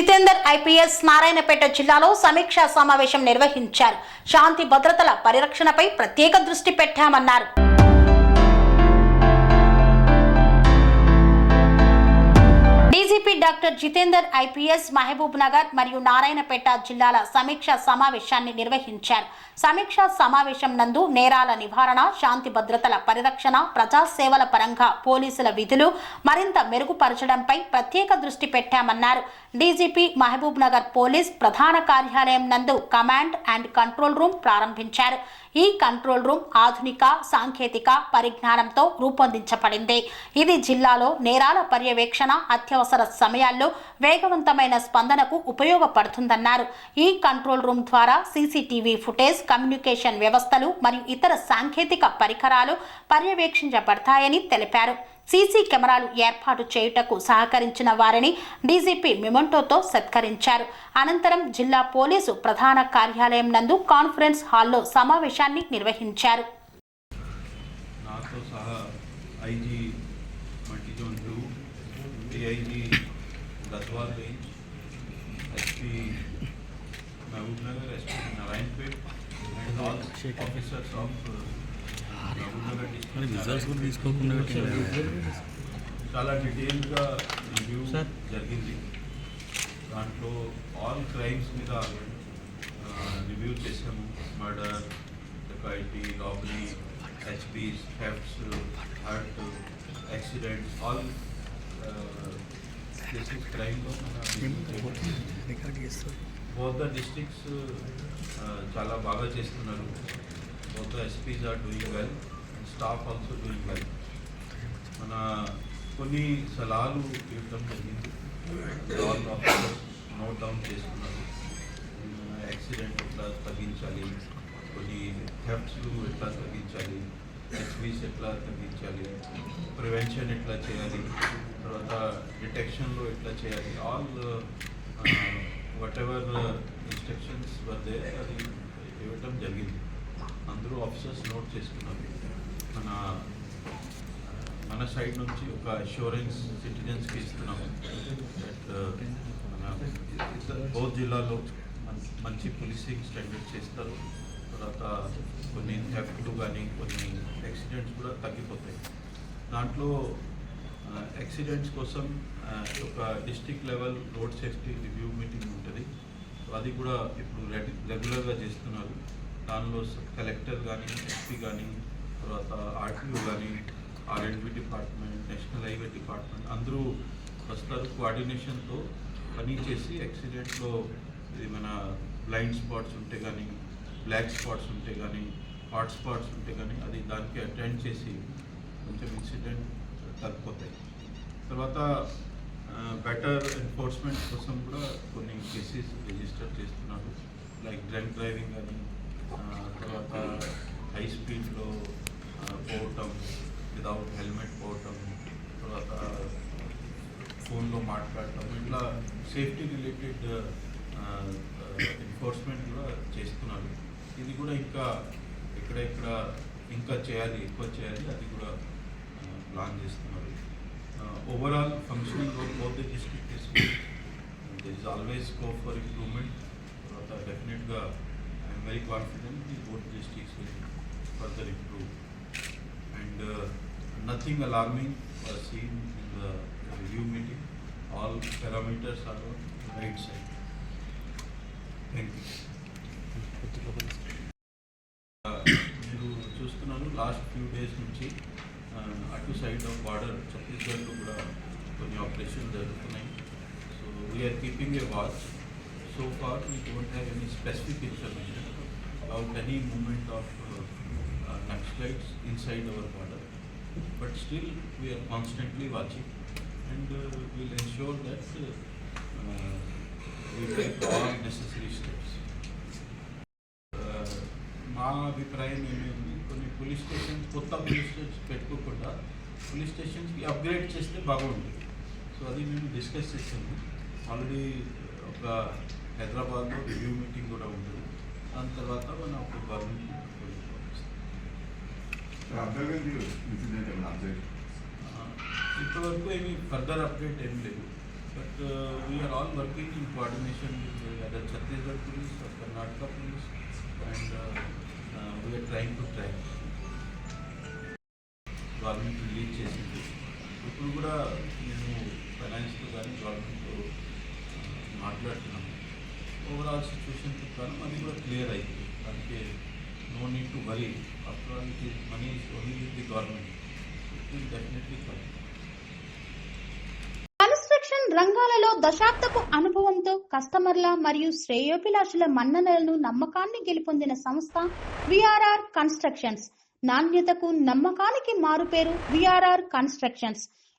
Jitender IPS Narayanpet జిల్లాలో సమీక్షా సమావేశం నిర్వహించారు. శాంతి భద్రతల పరిరక్షణపై ప్రత్యేక దృష్టి పెట్టామన్నారు. డాక్టర్ జితేందర్ ఐపీఎస్ మహబూబ్ నగర్ మరియు నారాయణపేట జిల్లాల సమీక్షా సమావేశాన్ని నిర్వహించారు. సమీక్షా సమావేశం నందు నేరాల నివారణ శాంతి భద్రతల పరిరక్షణ ప్రజా సేవల పరంగా పోలీసుల విధులు మరింత మెరుగుపరచడంపై ప్రత్యేక దృష్టి పెట్టామన్నారు. డీజీపీ మహబూబ్ నగర్ పోలీస్ ప్రధాన కార్యాలయం నందు కమాండ్ అండ్ కంట్రోల్ రూమ్ ప్రారంభించారు. ఈ కంట్రోల్ రూమ్ ఆధునిక సాంకేతిక పరిజ్ఞానంతో రూపొందించబడింది. ఇది జిల్లాలో నేరాల పర్యవేక్షణ అత్యవసర సమయాల్లో వేగవంతమైన స్పందనకు ఉపయోగపడుతుందన్నారు. ఈ కంట్రోల్ రూమ్ ద్వారా సీసీటీవీ ఫుటేజ్ కమ్యూనికేషన్ వ్యవస్థలు మరియు ఇతర సాంకేతిక పరికరాలు పర్యవేక్షించబడతాయని తెలిపారు. సీసీ కెమెరాలు ఏర్పాటు చేయుటకు సహకరించిన వారిని డీజీపీ మిమంటోతో సత్కరించారు. అనంతరం జిల్లా పోలీసు ప్రధాన కార్యాలయం నందు కాన్ఫరెన్స్ హాల్లో సమావేశాన్ని నిర్వహించారు. నాతో సహా IG multi zone two AIG Gadwal range SP Mahabub Nagar SP Narayanpet and all officers of Mahabub Nagar మరి విజువల్స్ కూడా తీసుకోకుండా పెట్టిండ్రు. చాలా డీటెయిల్గా రివ్యూ జరిగింది దాంట్లో ఆల్ క్రైమ్స్ మీద రివ్యూ చేసాము murder dacoity robbery HBs thefts hurt accidents all cases క్రైమ్లో record చేస్తారు బోత్ ద డిస్ట్రిక్ట్స్ చాలా బాగా చేస్తున్నారు. Both the SPs are doing well and staff also doing well మన కొన్ని సలహాలు ఇవ్వడం జరిగింది. ఆల్ నోట్ డౌన్ చేసుకున్నారు. యాక్సిడెంట్ ఎట్లా తగ్గించాలి? కొన్ని థెఫ్ట్స్ ఎట్లా తగ్గించాలి? హెచ్వీస్ ఎట్లా తగ్గించాలి? ప్రివెన్షన్ ఎట్లా చేయాలి? తర్వాత డిటెక్షన్లో ఎట్లా చేయాలి? ఆల్ వాట్ ఎవర్ ఇన్స్ట్రక్షన్స్ వద్దే అది ఇవ్వటం జరిగింది. అందరూ ఆఫీసర్స్ నోట్ చేసుకున్నారు. మన మన సైడ్ నుంచి ఒక అష్యూరెన్స్ సిటిజన్స్కి ఇస్తున్నాము. దట్ uh, మన బౌద్ధ జిల్లాలో మంచి పోలీసింగ్ స్టాండర్డ్ చేస్తారు. తర్వాత కొన్ని థెఫ్ట్లు కానీ కొన్ని యాక్సిడెంట్స్ కూడా తగ్గిపోతాయి. దాంట్లో యాక్సిడెంట్స్ కోసం ఒక district level road safety review meeting ఉంటుంది. అది కూడా ఇప్పుడు రెగ్యులర్గా చేస్తున్నారు. దానిలో కలెక్టర్ కానీ ఎస్పీ కానీ తర్వాత ఆర్టీఓ కానీ ఆర్ఎండ్బి డిపార్ట్మెంట్ నేషనల్ హైవే డిపార్ట్మెంట్ అందరూ వస్తారు కోఆర్డినేషన్తో పని చేసి యాక్సిడెంట్లో ఇది మన బ్లైండ్ స్పాట్స్ ఉంటే కానీ బ్లాక్ స్పాట్స్ ఉంటే కానీ హాట్ స్పాట్స్ ఉంటే కానీ అది దానికి అటెండ్ చేసి కొంచెం ఇన్సిడెంట్ తగ్గిపోతాయి. తర్వాత బెటర్ ఎన్ఫోర్స్మెంట్ కోసం కూడా కొన్ని కేసెస్ రిజిస్టర్ చేస్తున్నారు. లైక్ డ్రంక్ డ్రైవింగ్ అని తర్వాత హై స్పీడ్లో పోవటం వితౌట్ హెల్మెట్ పోవటం తర్వాత ఫోన్లో మాట్లాడటం ఇట్లా సేఫ్టీ రిలేటెడ్ ఎన్ఫోర్స్మెంట్ కూడా చేస్తున్నారు. ఇది కూడా ఇంకా ఇక్కడ ఇక్కడ ఇంకా చేయాలి ఎక్కువ చేయాలి అది కూడా ప్లాన్ చేస్తున్నారు. Overall functional of both district is there is always scope for improvement తర్వాత డెఫినెట్గా I'm very confident the both districts will further improve And nothing alarming was seen in the review meeting. All parameters are on the right side. Thank you. Uh, మీరు చూస్తున్నారు last few days నుంచి uh, అటు side of border ఛత్తీస్గఢ్లో కూడా కొన్ని operation జరుగుతున్నాయి so we are keeping a watch so far we don't have any specific information about any moment of naxalites inside our border. but still we are constantly watching. And uh, we'll ensure that uh, uh, we take all necessary steps. Uh, మా అభిప్రాయం ఏమైంది కొన్ని police stations కొత్త police stations పెట్టుకోకుండా police స్టేషన్స్కి upgrade చేస్తే బాగుంటుంది. So అది మేము డిస్కస్ చేసాము. ఆల్రెడీ uh, ఒక హైదరాబాద్లో రివ్యూ మీటింగ్ కూడా ఉంటుంది. దాని తర్వాత మనం ఒక గవర్నమెంట్ అబ్జర్వేంది ఇప్పటివరకు ఏమి ఫర్దర్ అప్డేట్ ఏం లేదు. But we're all working in coordination with other Chhattisgarh police Karnataka police and we're trying to and uh, uh, government release చేసింది. ఇప్పుడు కూడా నేను ఫైనాన్స్తో కానీ గవర్నమెంట్తో మాట్లాడుతున్నాను. ఓవరాల్ సిచ్యువేషన్ చెప్తాను అది కూడా క్లియర్ అయింది అందుకే no need to worry after all it is money is only with the government it definitely come construction రంగాలలో దశాబ్దపు అనుభవంతో కస్టమర్ల మరియు శ్రేయోభిలాషుల మన్ననలను నమ్మకాన్ని గెలుపొందిన సంస్థ విఆర్ఆర్ కన్స్ట్రక్షన్స్ నాణ్యతకు నమ్మకానికి మారుపేరు VRR constructions